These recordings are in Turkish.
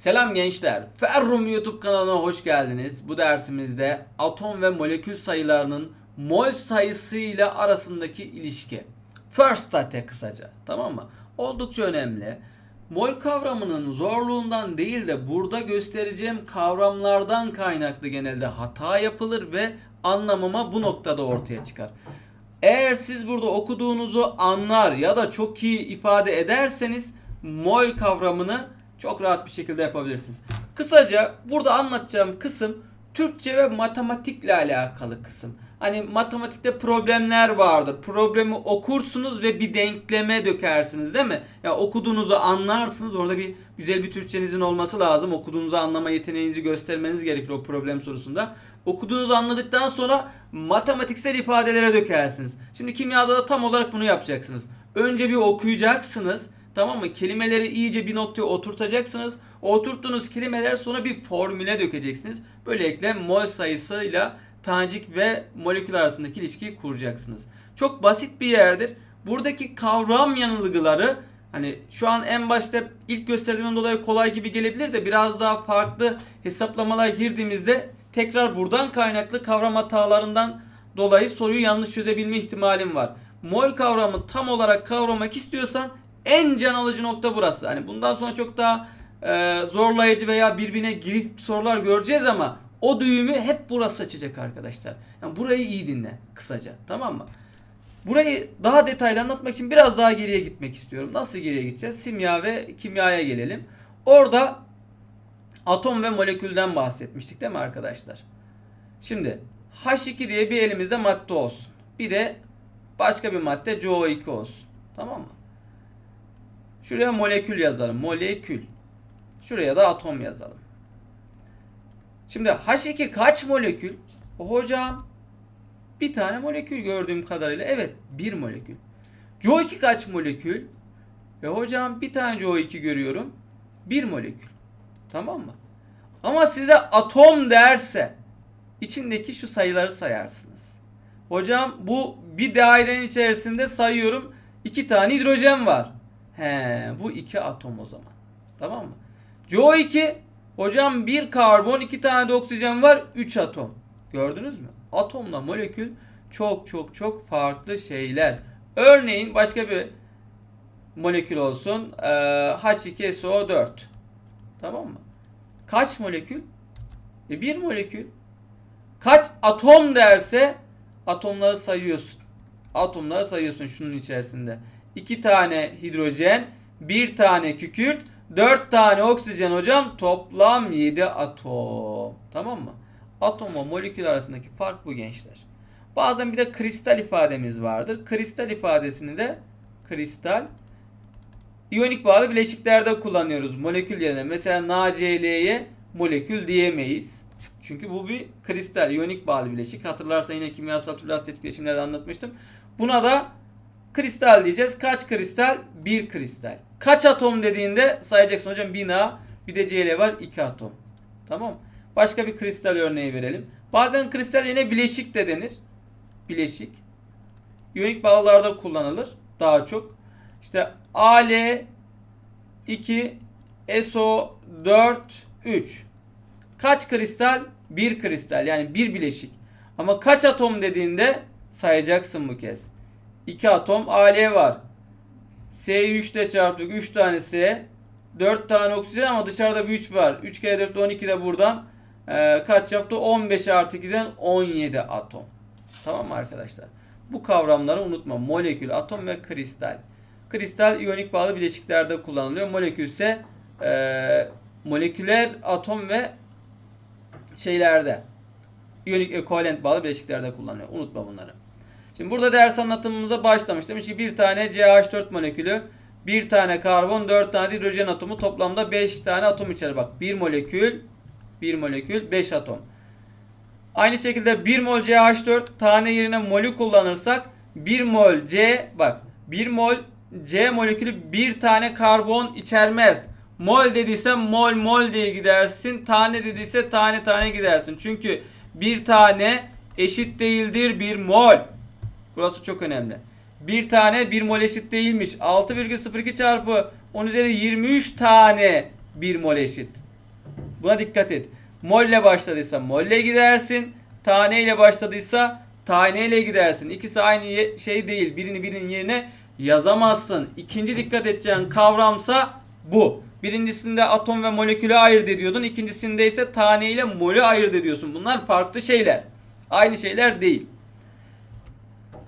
Selam gençler. Ferrum YouTube kanalına hoş geldiniz. Bu dersimizde atom ve molekül sayılarının mol sayısı ile arasındaki ilişki. First date kısaca. Tamam mı? Oldukça önemli. Mol kavramının zorluğundan değil de burada göstereceğim kavramlardan kaynaklı genelde hata yapılır ve anlamama bu noktada ortaya çıkar. Eğer siz burada okuduğunuzu anlar ya da çok iyi ifade ederseniz mol kavramını çok rahat bir şekilde yapabilirsiniz. Kısaca burada anlatacağım kısım Türkçe ve matematikle alakalı kısım. Hani matematikte problemler vardır. Problemi okursunuz ve bir denkleme dökersiniz değil mi? Ya okuduğunuzu anlarsınız. Orada bir güzel bir Türkçenizin olması lazım. Okuduğunuzu anlama yeteneğinizi göstermeniz gerekir o problem sorusunda. Okuduğunuzu anladıktan sonra matematiksel ifadelere dökersiniz. Şimdi kimyada da tam olarak bunu yapacaksınız. Önce bir okuyacaksınız. Tamam mı? Kelimeleri iyice bir noktaya oturtacaksınız. Oturttuğunuz kelimeler sonra bir formüle dökeceksiniz. Böylelikle mol sayısıyla tanecik ve molekül arasındaki ilişkiyi kuracaksınız. Çok basit bir yerdir. Buradaki kavram yanılgıları hani şu an en başta ilk gösterdiğimden dolayı kolay gibi gelebilir de biraz daha farklı hesaplamalara girdiğimizde tekrar buradan kaynaklı kavram hatalarından dolayı soruyu yanlış çözebilme ihtimalim var. Mol kavramı tam olarak kavramak istiyorsan en can alıcı nokta burası. Hani bundan sonra çok daha e, zorlayıcı veya birbirine girip sorular göreceğiz ama o düğümü hep burası açacak arkadaşlar. Yani burayı iyi dinle kısaca tamam mı? Burayı daha detaylı anlatmak için biraz daha geriye gitmek istiyorum. Nasıl geriye gideceğiz? Simya ve kimyaya gelelim. Orada atom ve molekülden bahsetmiştik değil mi arkadaşlar? Şimdi H2 diye bir elimizde madde olsun. Bir de başka bir madde CO2 olsun. Tamam mı? Şuraya molekül yazalım. Molekül. Şuraya da atom yazalım. Şimdi H2 kaç molekül? Hocam bir tane molekül gördüğüm kadarıyla. Evet bir molekül. CO2 kaç molekül? E hocam bir tane CO2 görüyorum. Bir molekül. Tamam mı? Ama size atom derse içindeki şu sayıları sayarsınız. Hocam bu bir dairenin içerisinde sayıyorum. iki tane hidrojen var. He, bu iki atom o zaman. Tamam mı? CO2 hocam bir karbon, iki tane de oksijen var, 3 atom. Gördünüz mü? Atomla molekül çok çok çok farklı şeyler. Örneğin başka bir molekül olsun. Ee, H2SO4. Tamam mı? Kaç molekül? E bir molekül. Kaç atom derse atomları sayıyorsun. Atomları sayıyorsun şunun içerisinde. 2 tane hidrojen, 1 tane kükürt, 4 tane oksijen hocam toplam 7 atom. Tamam mı? Atomla molekül arasındaki fark bu gençler. Bazen bir de kristal ifademiz vardır. Kristal ifadesini de kristal iyonik bağlı bileşiklerde kullanıyoruz molekül yerine. Mesela NaCl'ye molekül diyemeyiz. Çünkü bu bir kristal, iyonik bağlı bileşik. Hatırlarsan yine kimyasal türlü etkileşimlerde anlatmıştım. Buna da kristal diyeceğiz. Kaç kristal? Bir kristal. Kaç atom dediğinde sayacaksın hocam bina bir de Cl var 2 atom. Tamam Başka bir kristal örneği verelim. Bazen kristal yine bileşik de denir. Bileşik. İyonik bağlarda kullanılır daha çok. İşte Al 2 SO 4 3. Kaç kristal? Bir kristal yani bir bileşik. Ama kaç atom dediğinde sayacaksın bu kez. 2 atom Al var. S'yi 3 ile çarptık. 3 tane S. 4 tane oksijen ama dışarıda bir 3 var. 3 kere 4 12 de buradan e, kaç yaptı? 15 artı 2'den 17 atom. Tamam mı arkadaşlar? Bu kavramları unutma. Molekül, atom ve kristal. Kristal iyonik bağlı bileşiklerde kullanılıyor. Molekül ise e, moleküler atom ve şeylerde iyonik ekovalent bağlı bileşiklerde kullanılıyor. Unutma bunları. Şimdi burada ders anlatımımıza başlamış. Demiş ki bir tane CH4 molekülü, bir tane karbon, dört tane hidrojen atomu toplamda 5 tane atom içerir. Bak bir molekül, bir molekül, 5 atom. Aynı şekilde 1 mol CH4 tane yerine molü kullanırsak 1 mol C bak 1 mol C molekülü bir tane karbon içermez. Mol dediyse mol mol diye gidersin. Tane dediyse tane tane gidersin. Çünkü bir tane eşit değildir bir mol. Burası çok önemli. Bir tane bir mol eşit değilmiş. 6,02 çarpı 10 üzeri 23 tane bir mol eşit. Buna dikkat et. Mol ile başladıysa molle gidersin. Tane ile başladıysa tane ile gidersin. İkisi aynı şey değil. Birini birinin yerine yazamazsın. İkinci dikkat edeceğin kavramsa bu. Birincisinde atom ve molekülü ayırt ediyordun. İkincisinde ise tane ile molü ayırt ediyorsun. Bunlar farklı şeyler. Aynı şeyler değil.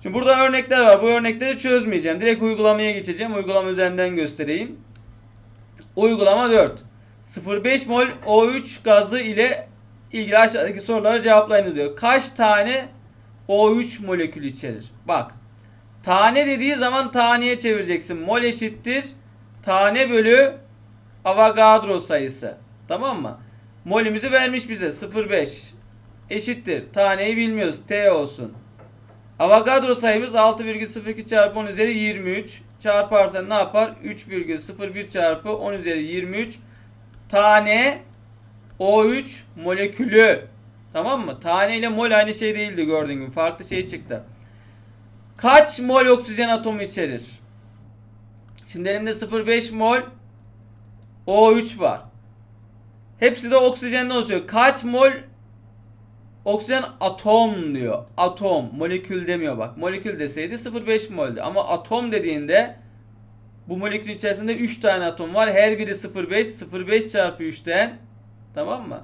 Şimdi burada örnekler var. Bu örnekleri çözmeyeceğim. Direkt uygulamaya geçeceğim. Uygulama üzerinden göstereyim. Uygulama 4. 0,5 mol O3 gazı ile ilgili aşağıdaki sorulara cevaplayınız diyor. Kaç tane O3 molekülü içerir? Bak. Tane dediği zaman taneye çevireceksin. Mol eşittir. Tane bölü Avogadro sayısı. Tamam mı? Molümüzü vermiş bize 0,5 eşittir. Taneyi bilmiyoruz. T olsun. Avogadro sayımız 6,02 çarpı 10 üzeri 23. Çarparsan ne yapar? 3,01 çarpı 10 üzeri 23 tane O3 molekülü. Tamam mı? Tane ile mol aynı şey değildi gördüğün gibi. Farklı şey çıktı. Kaç mol oksijen atomu içerir? Şimdi elimde 0,5 mol O3 var. Hepsi de oksijenden oluşuyor. Kaç mol Oksijen atom diyor. Atom. Molekül demiyor bak. Molekül deseydi 0,5 moldü. Ama atom dediğinde bu molekülün içerisinde 3 tane atom var. Her biri 0,5. 0,5 çarpı 3'ten tamam mı?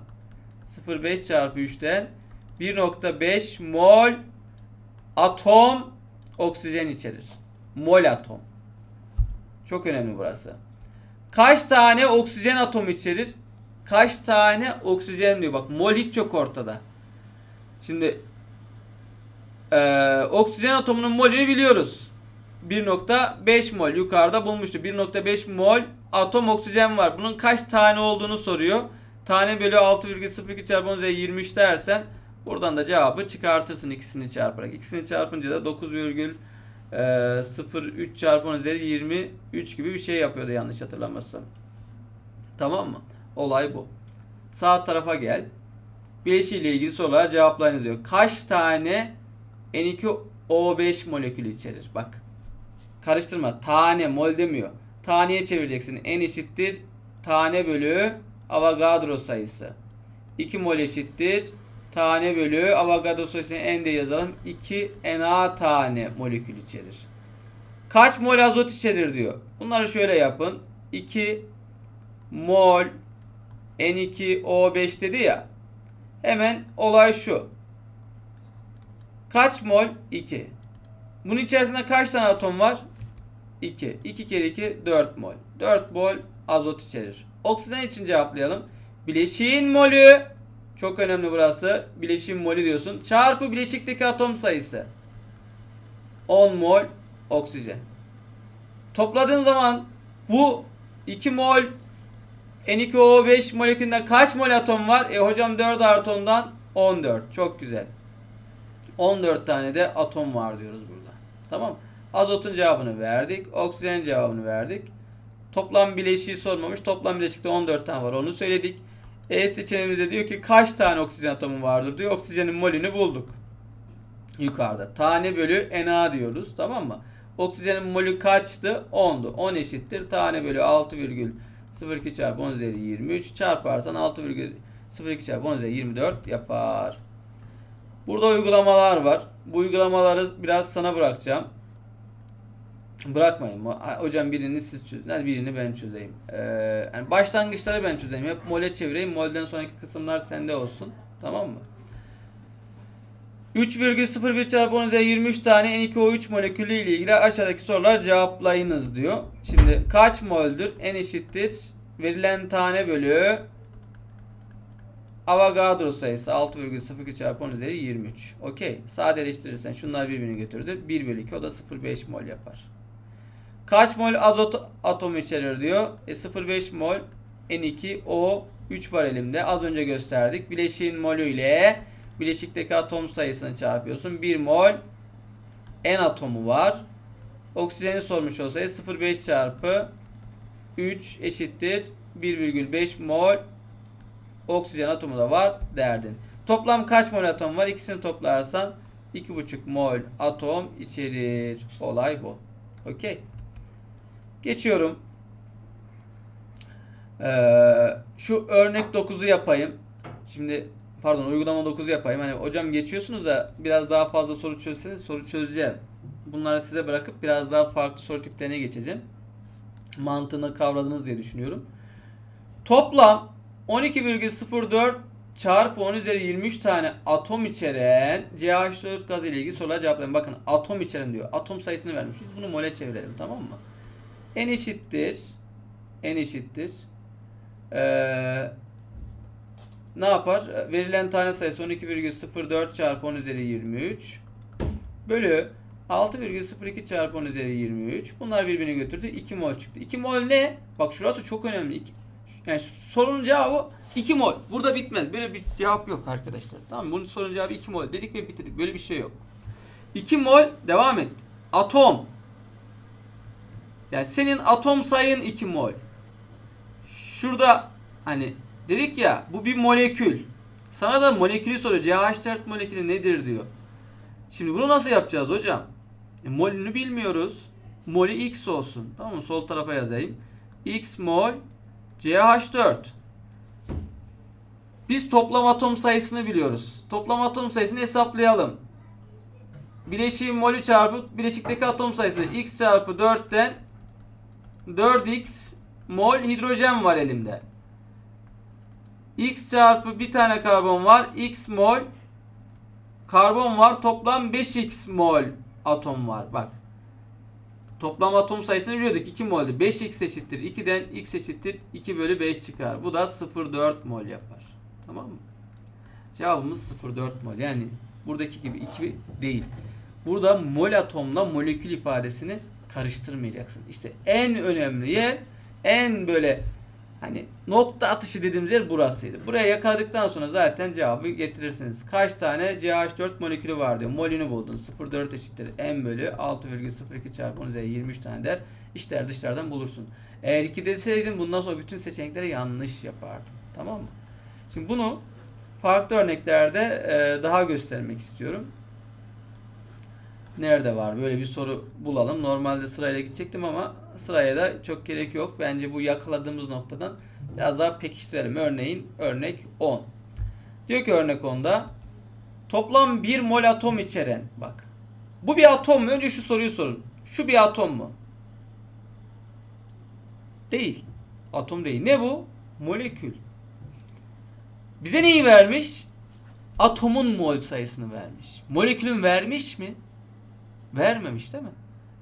0,5 çarpı 3'ten 1,5 mol atom oksijen içerir. Mol atom. Çok önemli burası. Kaç tane oksijen atom içerir? Kaç tane oksijen diyor. Bak mol hiç yok ortada. Şimdi eee, oksijen atomunun molünü biliyoruz. 1.5 mol yukarıda bulmuştu. 1.5 mol atom oksijen var. Bunun kaç tane olduğunu soruyor. Tane bölü 6,02 çarpı 10 üzeri 23 dersen buradan da cevabı çıkartırsın ikisini çarparak. İkisini çarpınca da 9,03 çarpı 10 üzeri 23 gibi bir şey yapıyordu yanlış hatırlamazsam. Tamam mı? Olay bu. Sağ tarafa gel. Bileşiği ile ilgili sorulara cevaplayınız diyor. Kaç tane N2O5 molekülü içerir? Bak. Karıştırma. Tane mol demiyor. Taneye çevireceksin. N eşittir tane bölü Avogadro sayısı. 2 mol eşittir tane bölü Avogadro sayısını N de yazalım. 2 Na tane molekül içerir. Kaç mol azot içerir diyor. Bunları şöyle yapın. 2 mol N2O5 dedi ya. Hemen olay şu. Kaç mol? 2. Bunun içerisinde kaç tane atom var? 2. 2 kere 2 4 mol. 4 mol azot içerir. Oksijen için cevaplayalım. Bileşiğin molü çok önemli burası. Bileşiğin molü diyorsun. Çarpı bileşikteki atom sayısı. 10 mol oksijen. Topladığın zaman bu 2 mol N2O5 molekülünde kaç mol atom var? E hocam 4 artı 10'dan 14. Çok güzel. 14 tane de atom var diyoruz burada. Tamam. Azotun cevabını verdik. Oksijenin cevabını verdik. Toplam bileşiği sormamış. Toplam bileşikte 14 tane var. Onu söyledik. E seçeneğimizde diyor ki kaç tane oksijen atomu vardır diyor. Oksijenin molünü bulduk. Yukarıda. Tane bölü Na diyoruz. Tamam mı? Oksijenin molü kaçtı? 10'du. 10 eşittir. Tane bölü 6,02 çarpı 10 üzeri 23 çarparsan 6,02 çarpı 10 üzeri 24 yapar. Burada uygulamalar var. Bu uygulamaları biraz sana bırakacağım. Bırakmayın. Hocam birini siz çözün. Hadi birini ben çözeyim. Ee, yani başlangıçları ben çözeyim. Hep mole çevireyim. Molden sonraki kısımlar sende olsun. Tamam mı? 3,01 çarpı 10 üzeri 23 tane N2O3 molekülü ile ilgili aşağıdaki sorular cevaplayınız diyor. Şimdi kaç moldür? N eşittir. Verilen tane bölü Avogadro sayısı 6,02 çarpı 10 üzeri 23. Okey. Sadeleştirirsen şunlar birbirini götürdü. 1 bölü 2 o da 0,5 mol yapar. Kaç mol azot atomu içerir diyor. E 0,5 mol N2O3 var elimde. Az önce gösterdik. Bileşiğin molü ile bileşikteki atom sayısını çarpıyorsun. 1 mol N atomu var. Oksijeni sormuş olsaydı 0,5 çarpı 3 eşittir 1,5 mol oksijen atomu da var derdin. Toplam kaç mol atom var? İkisini toplarsan 2,5 mol atom içerir. Olay bu. Okey. Geçiyorum. Ee, şu örnek 9'u yapayım. Şimdi pardon uygulama 9'u yapayım. Hani hocam geçiyorsunuz da biraz daha fazla soru çözseniz soru çözeceğim. Bunları size bırakıp biraz daha farklı soru tiplerine geçeceğim. Mantığını kavradınız diye düşünüyorum. Toplam 12,04 çarpı 10 üzeri 23 tane atom içeren CH4 gazı ile ilgili sorular cevaplayın. Bakın atom içeren diyor. Atom sayısını vermiş. Biz bunu mole çevirelim tamam mı? N eşittir. N eşittir. Ee, ne yapar? Verilen tane sayısı 12,04 çarpı 10 üzeri 23 bölü 6,02 çarpı 10 üzeri 23. Bunlar birbirini götürdü. 2 mol çıktı. 2 mol ne? Bak şurası çok önemli. Yani sorunun cevabı 2 mol. Burada bitmez. Böyle bir cevap yok arkadaşlar. Tamam mı? Bunun sorunun cevabı 2 mol. Dedik ve bitirdik. Böyle bir şey yok. 2 mol devam et. Atom. Yani senin atom sayın 2 mol. Şurada hani dedik ya bu bir molekül. Sana da molekülü soruyor. CH4 molekülü nedir diyor. Şimdi bunu nasıl yapacağız hocam? E, molünü bilmiyoruz. Molü X olsun. Tamam mı? Sol tarafa yazayım. X mol CH4. Biz toplam atom sayısını biliyoruz. Toplam atom sayısını hesaplayalım. Bileşiğin molü çarpı bileşikteki atom sayısı X çarpı 4'ten 4x mol hidrojen var elimde. X çarpı bir tane karbon var. X mol karbon var. Toplam 5x mol atom var. Bak. Toplam atom sayısını biliyorduk. 2 mol'du. 5x eşittir. 2'den x eşittir. 2 bölü 5 çıkar. Bu da 0,4 mol yapar. Tamam mı? Cevabımız 0,4 mol. Yani buradaki gibi 2 değil. Burada mol atomla molekül ifadesini karıştırmayacaksın. İşte en önemli yer en böyle hani nokta atışı dediğimiz yer burasıydı. Buraya yakaladıktan sonra zaten cevabı getirirsiniz. Kaç tane CH4 molekülü var diyor. Molünü buldun. 0,4 eşittir m bölü 6,02 çarpı 10 üzeri 23 tane der. İşler dışlardan bulursun. Eğer 2 deseydin bundan sonra bütün seçenekleri yanlış yapardın. Tamam mı? Şimdi bunu farklı örneklerde e, daha göstermek istiyorum. Nerede var? Böyle bir soru bulalım. Normalde sırayla gidecektim ama sıraya da çok gerek yok. Bence bu yakaladığımız noktadan biraz daha pekiştirelim. Örneğin örnek 10. Diyor ki örnek 10'da toplam 1 mol atom içeren bak. Bu bir atom mu? Önce şu soruyu sorun. Şu bir atom mu? Değil. Atom değil. Ne bu? Molekül. Bize neyi vermiş? Atomun mol sayısını vermiş. Molekülün vermiş mi? Vermemiş değil mi?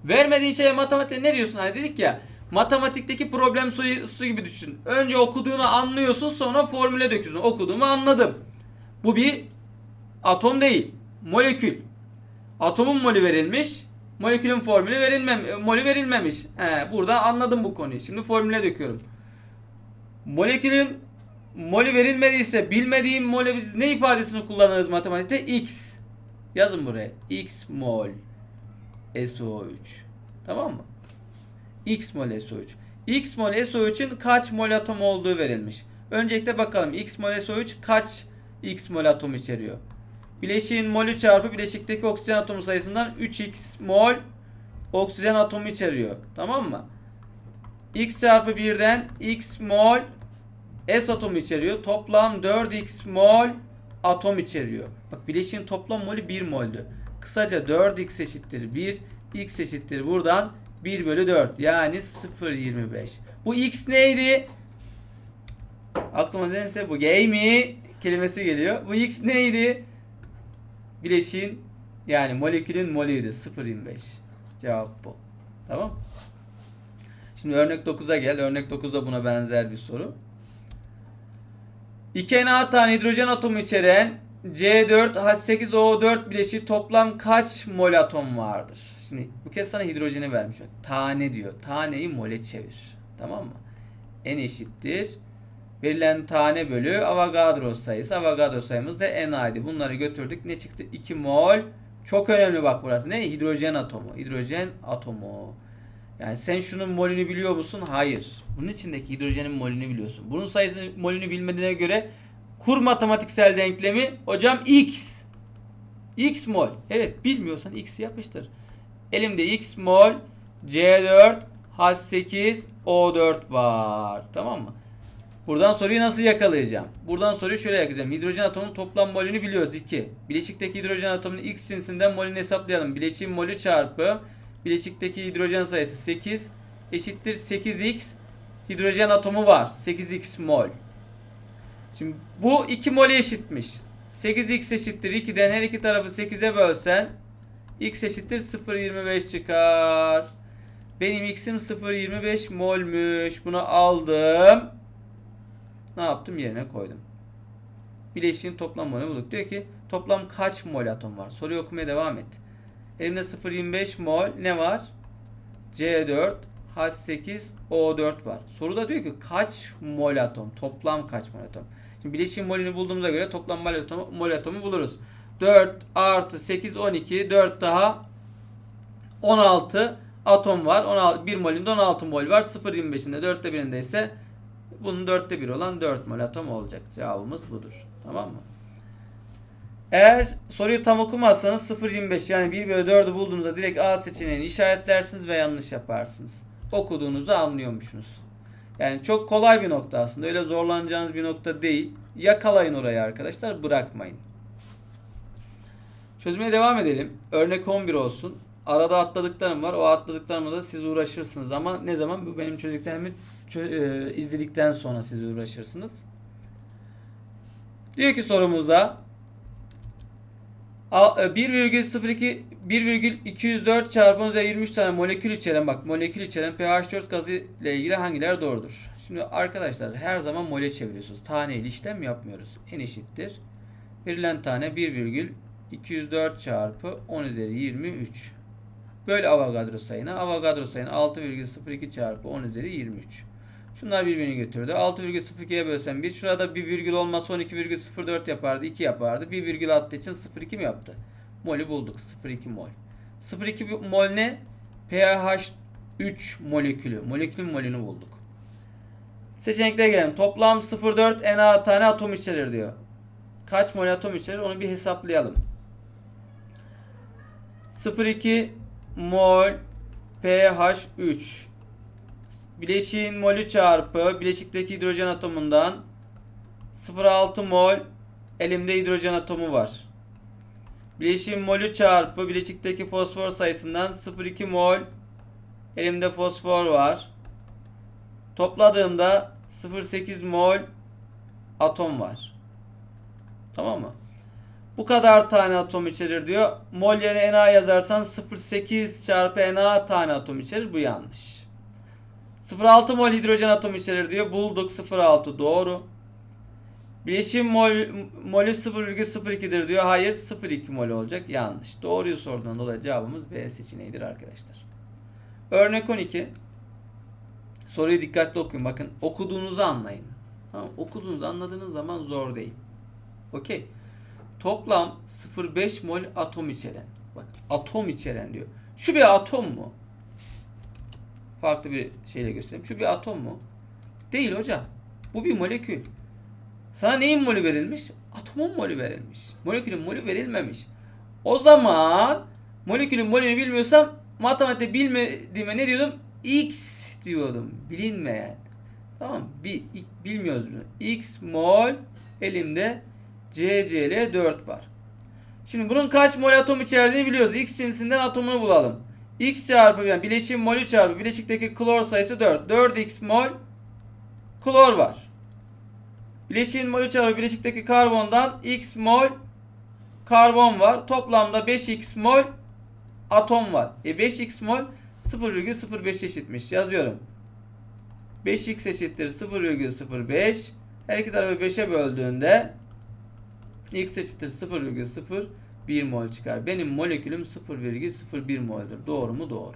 Vermediğin şeye matematikte ne diyorsun? Hani dedik ya matematikteki problem sorusu gibi düşün. Önce okuduğunu anlıyorsun sonra formüle döküyorsun. Okuduğumu anladım. Bu bir atom değil. Molekül. Atomun molü verilmiş. Molekülün formülü verilmem molü verilmemiş. He, burada anladım bu konuyu. Şimdi formüle döküyorum. Molekülün molü verilmediyse bilmediğim molü biz ne ifadesini kullanırız matematikte? X. Yazın buraya. X mol SO3. Tamam mı? X mol SO3. X mol SO3'ün kaç mol atom olduğu verilmiş. Öncelikle bakalım X mol SO3 kaç X mol atom içeriyor? Bileşiğin molü çarpı bileşikteki oksijen atomu sayısından 3x mol oksijen atomu içeriyor. Tamam mı? X çarpı 1'den x mol S atomu içeriyor. Toplam 4x mol atom içeriyor. Bak bileşiğin toplam molü 1 moldü. Kısaca 4x eşittir 1. x eşittir buradan 1 bölü 4. Yani 0.25. Bu x neydi? Aklıma nedense bu gay kelimesi geliyor. Bu x neydi? Bileşiğin yani molekülün molüydü. 0.25. Cevap bu. Tamam. Şimdi örnek 9'a gel. Örnek 9'da buna benzer bir soru. 2 Na tane hidrojen atomu içeren C4H8O4 bileşiği toplam kaç mol atom vardır? Şimdi bu kez sana hidrojeni vermiş. Tane diyor. Taneyi mole çevir. Tamam mı? N eşittir. Verilen tane bölü Avogadro sayısı. Avogadro sayımız da N'aydı. Bunları götürdük. Ne çıktı? 2 mol. Çok önemli bak burası. Ne? Hidrojen atomu. Hidrojen atomu. Yani sen şunun molünü biliyor musun? Hayır. Bunun içindeki hidrojenin molünü biliyorsun. Bunun sayısını molünü bilmediğine göre kur matematiksel denklemi hocam x. x mol. Evet bilmiyorsan x yapıştır. Elimde x mol C4 H8 O4 var. Tamam mı? Buradan soruyu nasıl yakalayacağım? Buradan soruyu şöyle yakalayacağım. Hidrojen atomunun toplam molünü biliyoruz 2. Bileşikteki hidrojen atomunun X cinsinden molünü hesaplayalım. Bileşiğin molü çarpı bileşikteki hidrojen sayısı 8 eşittir 8x hidrojen atomu var. 8x mol. Şimdi bu 2 mole eşitmiş. 8x eşittir 2'den her iki tarafı 8'e bölsen x eşittir 0.25 çıkar. Benim x'im 0.25 molmüş. Bunu aldım. Ne yaptım? Yerine koydum. Bileşiğin toplam molü bulduk. Diyor ki toplam kaç mol atom var? Soruyu okumaya devam et. Elimde 0.25 mol ne var? C4 H8 O4 var. Soruda diyor ki kaç mol atom? Toplam kaç mol atom? Şimdi bileşiğin molünü bulduğumuza göre toplam mol atomu, mol atomu buluruz. 4 artı 8 12 4 daha 16 atom var. 16, 1 molünde 16 mol var. 0.25'inde 4'te birinde ise bunun 4'te 1 olan 4 mol atom olacak. Cevabımız budur. Tamam mı? Eğer soruyu tam okumazsanız 0.25 yani 1 bölü 4'ü bulduğunuzda direkt A seçeneğini işaretlersiniz ve yanlış yaparsınız. Okuduğunuzu anlıyormuşsunuz. Yani çok kolay bir nokta aslında. Öyle zorlanacağınız bir nokta değil. Yakalayın orayı arkadaşlar. Bırakmayın. Çözmeye devam edelim. Örnek 11 olsun. Arada atladıklarım var. O atladıklarımla da siz uğraşırsınız. Ama ne zaman? Bu benim çocuklarımı çö- e, izledikten sonra siz uğraşırsınız. Diyor ki sorumuzda 1,02 1,204 çarpı 10 üzeri 23 tane molekül içeren bak molekül içeren pH4 gazı ile ilgili hangileri doğrudur? Şimdi arkadaşlar her zaman mole çeviriyorsunuz. Taneli işlem yapmıyoruz. N eşittir. Verilen tane 1,204 çarpı 10 üzeri 23. Böyle Avogadro sayına. Avogadro sayını 6,02 çarpı 10 üzeri 23. Şunlar birbirini götürdü. 6,02'ye bölsem 1. Şurada bir virgül olmasa 12,04 yapardı. 2 yapardı. Bir virgül attığı için 0,2 mi yaptı? Molü bulduk. 0,2 mol. 0,2 mol ne? pH 3 molekülü. Molekülün molünü bulduk. Seçeneklere gelelim. Toplam 0,4 Na tane atom içerir diyor. Kaç mol atom içerir onu bir hesaplayalım. 0,2 mol pH 3 bileşiğin molü çarpı bileşikteki hidrojen atomundan 0,6 mol elimde hidrojen atomu var. Bileşiğin molü çarpı bileşikteki fosfor sayısından 0,2 mol elimde fosfor var. Topladığımda 0,8 mol atom var. Tamam mı? Bu kadar tane atom içerir diyor. Mol yerine Na yazarsan 0,8 çarpı Na tane atom içerir. Bu yanlış. 0,6 mol hidrojen atomu içerir diyor. Bulduk 0,6 doğru. Bileşim mol, molü 0,02'dir diyor. Hayır 0,2 mol olacak. Yanlış. Doğruyu sorduğundan dolayı cevabımız B seçeneğidir arkadaşlar. Örnek 12. Soruyu dikkatli okuyun. Bakın okuduğunuzu anlayın. Tamam, okuduğunuzu anladığınız zaman zor değil. Okey. Toplam 0,5 mol atom içeren. Bak atom içeren diyor. Şu bir atom mu? Farklı bir şeyle göstereyim. Şu bir atom mu? Değil hocam. Bu bir molekül. Sana neyin molü verilmiş? Atomun molü verilmiş. Molekülün molü verilmemiş. O zaman molekülün molünü bilmiyorsam matematikte bilmediğime ne diyordum? X diyordum. Bilinmeyen. Tamam Bir, bilmiyoruz bunu. X mol elimde CCl 4 var. Şimdi bunun kaç mol atom içerdiğini biliyoruz. X cinsinden atomunu bulalım. X çarpı yani bileşiğin molü çarpı bileşikteki klor sayısı 4. 4x mol klor var. Bileşiğin molü çarpı bileşikteki karbondan x mol karbon var. Toplamda 5x mol atom var. E 5x mol 0,05 eşitmiş. Yazıyorum. 5x eşittir 0,05. Her iki tarafı 5'e böldüğünde x eşittir 0,0 1 mol çıkar. Benim molekülüm 0,01 mol'dur. Doğru mu? Doğru.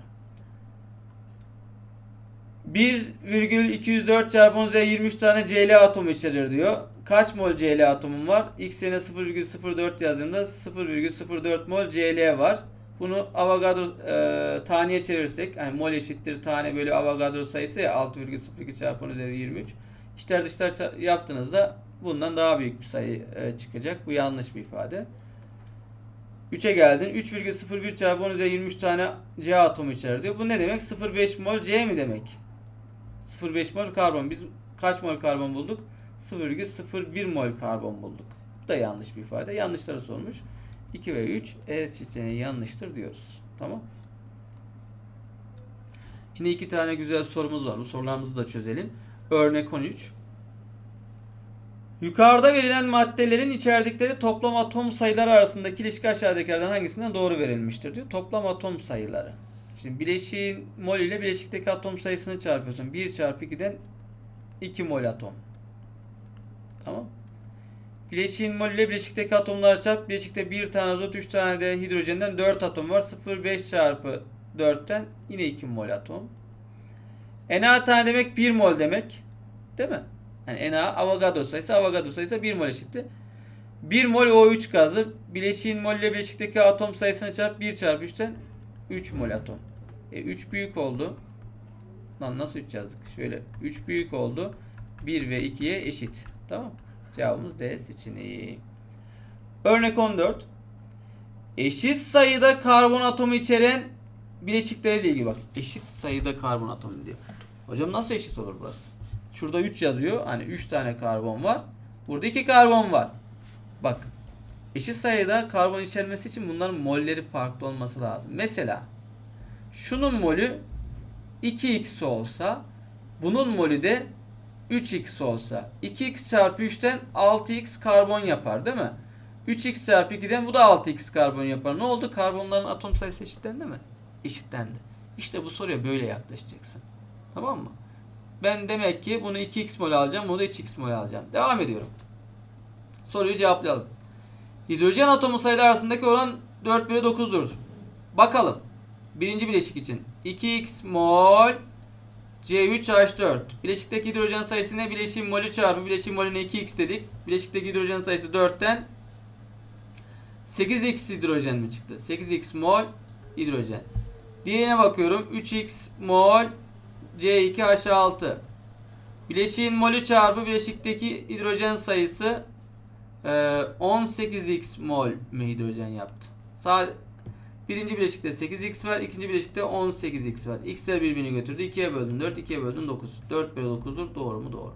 1,204 çarpı 10 üzeri 23 tane Cl atomu içerir diyor. Kaç mol Cl atomum var? X yerine 0,04 yazdığımda 0,04 mol Cl var. Bunu Avogadro e, taneye çevirirsek yani mol eşittir tane bölü Avogadro sayısı ya 6,02 çarpı 10 üzeri 23. İçler dışlar yaptığınızda bundan daha büyük bir sayı e, çıkacak. Bu yanlış bir ifade. 3'e geldin. 3,01 çarpı 10 üzeri 23 tane C atomu içerir diyor. Bu ne demek? 0,5 mol C mi demek? 0,5 mol karbon. Biz kaç mol karbon bulduk? 0,01 mol karbon bulduk. Bu da yanlış bir ifade. Yanlışları sormuş. 2 ve 3 E seçeneği yanlıştır diyoruz. Tamam. Yine iki tane güzel sorumuz var. Bu sorularımızı da çözelim. Örnek 13. Yukarıda verilen maddelerin içerdikleri toplam atom sayıları arasındaki ilişki aşağıdakilerden hangisinden doğru verilmiştir diyor. Toplam atom sayıları. Şimdi bileşiğin mol ile bileşikteki atom sayısını çarpıyorsun. 1 çarpı 2'den 2 mol atom. Tamam. Bileşiğin mol ile bileşikteki atomlar çarp. Bileşikte 1 tane azot, 3 tane de hidrojenden 4 atom var. 0,5 çarpı 4'ten yine 2 mol atom. Na tane demek 1 mol demek. Değil mi? Yani Na Avogadro sayısı, Avogadro sayısı 1 mol eşittir. 1 mol O3 gazı bileşiğin mol ile bileşikteki atom sayısını çarp 1 çarpı 3'ten 3 mol atom. E 3 büyük oldu. Lan nasıl 3 yazdık? Şöyle 3 büyük oldu. 1 ve 2'ye eşit. Tamam. Cevabımız D seçeneği. Örnek 14. Eşit sayıda karbon atomu içeren bileşikleriyle ilgili bak. Eşit sayıda karbon atomu diyor. Hocam nasıl eşit olur burası? Şurada 3 yazıyor. Hani 3 tane karbon var. Burada 2 karbon var. Bak. Eşit sayıda karbon içermesi için bunların molleri farklı olması lazım. Mesela şunun molü 2x olsa bunun molü de 3x olsa 2x çarpı 3'ten 6x karbon yapar değil mi? 3x çarpı 2'den bu da 6x karbon yapar. Ne oldu? Karbonların atom sayısı eşitlendi mi? Eşitlendi. İşte bu soruya böyle yaklaşacaksın. Tamam mı? Ben demek ki bunu 2x mol alacağım. Bunu da 3x mol alacağım. Devam ediyorum. Soruyu cevaplayalım. Hidrojen atomu sayıları arasındaki oran 4 bölü 9'dur. Bakalım. Birinci bileşik için. 2x mol C3H4. Bileşikteki hidrojen sayısı ne? Bileşiğin molü çarpı bileşiğin molüne 2x dedik. Bileşikteki hidrojen sayısı 4'ten 8x hidrojen mi çıktı? 8x mol hidrojen. Diğerine bakıyorum. 3x mol C2H6. Bileşiğin molü çarpı bileşikteki hidrojen sayısı e, 18x mol mü hidrojen yaptı. Sağ birinci bileşikte 8x var, ikinci bileşikte 18x var. X'ler birbirini götürdü. 2'ye böldüm 4, 2'ye böldüm 9. 4 bölü 9'dur. Doğru mu? Doğru.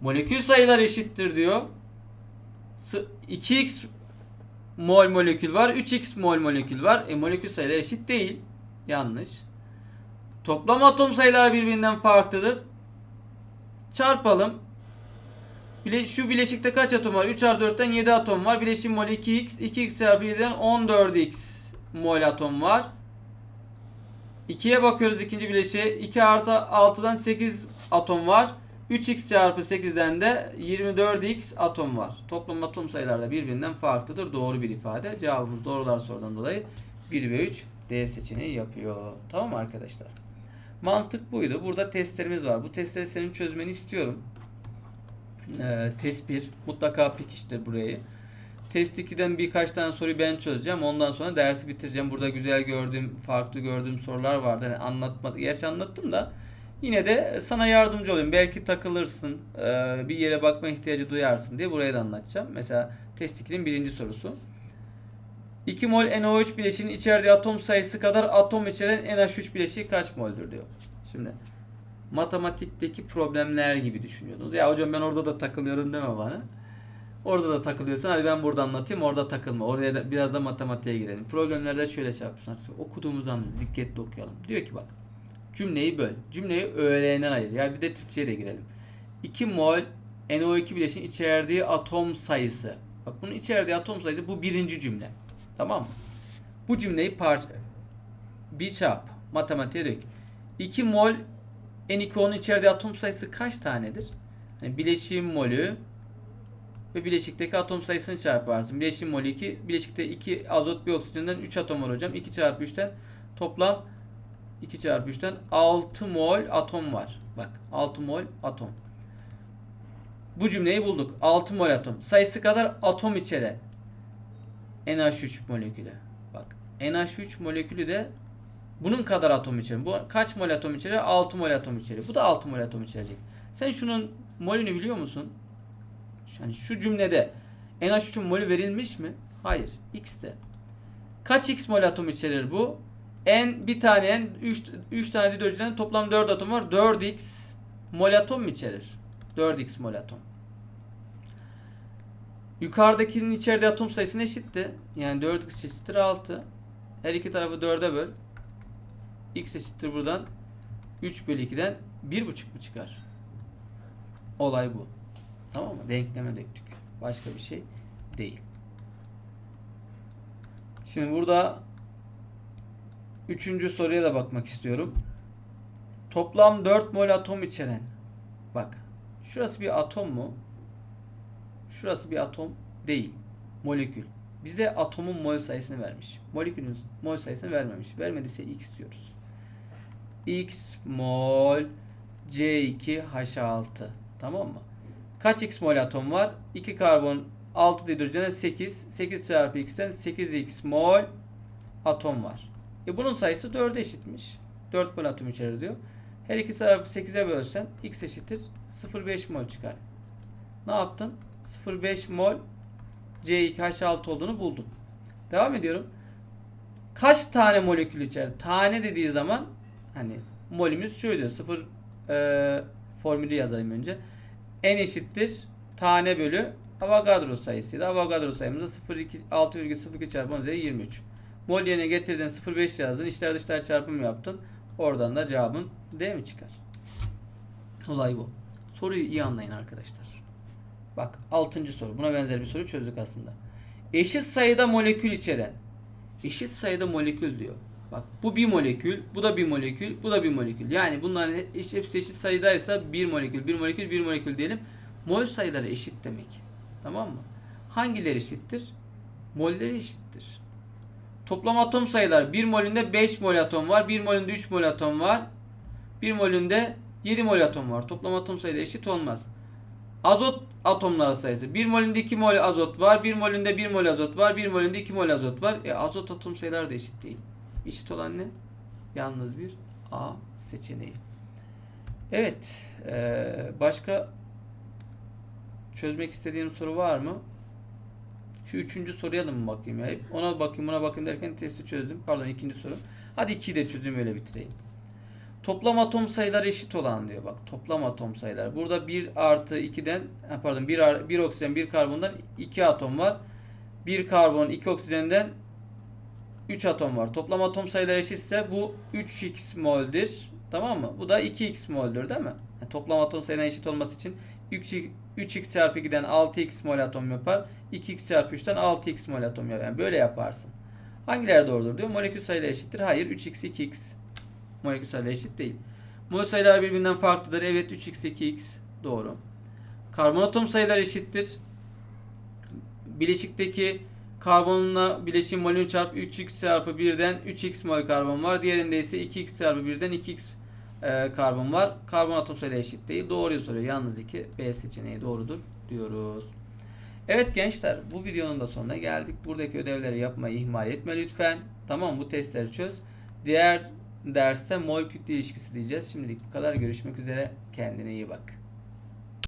Molekül sayılar eşittir diyor. S- 2x mol molekül var, 3x mol molekül var. E molekül sayıları eşit değil. Yanlış. Toplam atom sayıları birbirinden farklıdır. Çarpalım. Bile, şu bileşikte kaç atom var? 3 artı 4'ten 7 atom var. Bileşim molü 2x. 2x çarpı 7'den 14x mol atom var. 2'ye bakıyoruz ikinci bileşiğe. 2 artı 6'dan 8 atom var. 3x çarpı 8'den de 24x atom var. Toplam atom sayıları da birbirinden farklıdır. Doğru bir ifade. Cevabımız doğrular sorudan dolayı 1 ve 3 D seçeneği yapıyor. Tamam arkadaşlar? Mantık buydu. Burada testlerimiz var. Bu testleri senin çözmeni istiyorum. Ee, test 1 mutlaka pekiştir burayı. Test 2'den birkaç tane soruyu ben çözeceğim. Ondan sonra dersi bitireceğim. Burada güzel gördüğüm, farklı gördüğüm sorular vardı. Yani anlatmadı. Gerçi anlattım da yine de sana yardımcı olayım. Belki takılırsın. ee, bir yere bakma ihtiyacı duyarsın diye burayı da anlatacağım. Mesela test 2'nin birinci sorusu. 2 mol NO3 bileşiğinin içerdiği atom sayısı kadar atom içeren NH3 bileşiği kaç moldür diyor. Şimdi matematikteki problemler gibi düşünüyordunuz. Ya hocam ben orada da takılıyorum deme bana. Orada da takılıyorsan hadi ben burada anlatayım orada takılma. Oraya da biraz da matematiğe girelim. Problemlerde şöyle şey yapıyorsun. Okuduğumuz anda dikkatli okuyalım. Diyor ki bak cümleyi böl. Cümleyi öğelerinden ayır. Yani bir de Türkçe'ye de girelim. 2 mol NO2 bileşiğin içerdiği atom sayısı. Bak bunun içerdiği atom sayısı bu birinci cümle. Tamam mı? Bu cümleyi parça bir çarp matematiğe dök. 2 mol N2O'nun içerdiği atom sayısı kaç tanedir? Yani bileşiğin molü ve bileşikteki atom sayısını çarparsın. Bileşiğin molü 2, bileşikte 2 azot bir oksijenden 3 atom var hocam. 2 çarpı 3'ten toplam 2 çarpı 3'ten 6 mol atom var. Bak 6 mol atom. Bu cümleyi bulduk. 6 mol atom. Sayısı kadar atom içeren NH3 molekülü. Bak NH3 molekülü de bunun kadar atom içerir. Bu kaç mol atom içerir? 6 mol atom içerir. Bu da 6 mol atom içerecek. Sen şunun molünü biliyor musun? Yani şu cümlede NH3'ün molü verilmiş mi? Hayır. X'te. Kaç X mol atom içerir bu? N bir tane N 3 3 tane hidrojenden toplam 4 atom var. 4X mol atom içerir? 4x mol atom. Yukarıdakinin içeride atom sayısına eşitti. Yani 4x eşittir 6. Her iki tarafı 4'e böl. x eşittir buradan 3 bölü 2'den 1,5 mu çıkar? Olay bu. Tamam mı? Denkleme döktük. Başka bir şey değil. Şimdi burada üçüncü soruya da bakmak istiyorum. Toplam 4 mol atom içeren. Bak. Şurası bir atom mu? Şurası bir atom değil. Molekül. Bize atomun mol sayısını vermiş. Molekülün mol sayısını vermemiş. Vermediyse x diyoruz. x mol C2H6. Tamam mı? Kaç x mol atom var? 2 karbon 6 hidrojene 8. 8 çarpı x'ten 8x mol atom var. E bunun sayısı 4'e eşitmiş. 4 mol atom içerir diyor. Her iki tarafı 8'e bölsen x eşittir 0,5 mol çıkar. Ne yaptın? 0,5 mol C2H6 olduğunu buldun. Devam ediyorum. Kaç tane molekül içerir? Tane dediği zaman hani molümüz şöyle 0 e, formülü yazayım önce. N eşittir tane bölü Avogadro sayısıydı. Avogadro sayımız da 0,2 6,02 çarpı 10 üzeri 23. Mol yerine getirdin 0,5 yazdın. İçler dışlar çarpım yaptın. Oradan da cevabın D mi çıkar? Olay bu. Soruyu iyi anlayın arkadaşlar. Bak 6. soru. Buna benzer bir soru çözdük aslında. Eşit sayıda molekül içeren. Eşit sayıda molekül diyor. Bak bu bir molekül, bu da bir molekül, bu da bir molekül. Yani bunların hepsi eşit sayıdaysa bir molekül, bir molekül, bir molekül diyelim. Mol sayıları eşit demek. Tamam mı? Hangileri eşittir? Molleri eşittir. Toplam atom sayılar 1 molünde 5 mol atom var. 1 molünde 3 mol atom var. 1 molünde 7 mol atom var. Toplam atom sayıları eşit olmaz. Azot atomları sayısı. 1 molünde 2 mol azot var. 1 molünde 1 mol azot var. 1 molünde 2 mol azot var. E, azot atom sayıları da eşit değil. Eşit olan ne? Yalnız bir A seçeneği. Evet. eee, başka çözmek istediğim soru var mı? Şu üçüncü soruya da mı bakayım ya? Ona bakayım buna bakayım derken testi çözdüm. Pardon ikinci soru. Hadi ikiyi de çözeyim öyle bitireyim. Toplam atom sayıları eşit olan diyor bak. Toplam atom sayıları. Burada 1 artı 2'den ha, pardon 1, ar- 1 oksijen 1 karbondan 2 atom var. 1 karbon 2 oksijenden 3 atom var. Toplam atom sayıları eşitse bu 3x mol'dir. Tamam mı? Bu da 2x mol'dür değil mi? Yani toplam atom sayılarının eşit olması için 3x, 3x çarpı 2'den 6x mol atom yapar. 2x çarpı 3'ten 6x mol atom yapar. Yani böyle yaparsın. Hangileri doğrudur diyor. Molekül sayıları eşittir. Hayır 3x 2x. Molekül eşit değil. Mol sayılar birbirinden farklıdır. Evet 3x 2x doğru. Karbon atom sayıları eşittir. Bileşikteki karbonla bileşim molünü çarp 3x çarpı 1'den 3x mol karbon var. Diğerinde ise 2x çarpı 1'den 2x e, karbon var. Karbon atom sayıları eşit değil. Doğruyu soruyor. Yalnız 2 B seçeneği doğrudur diyoruz. Evet gençler bu videonun da sonuna geldik. Buradaki ödevleri yapmayı ihmal etme lütfen. Tamam bu testleri çöz. Diğer derste mol kütle ilişkisi diyeceğiz. Şimdilik bu kadar. Görüşmek üzere. Kendine iyi bak.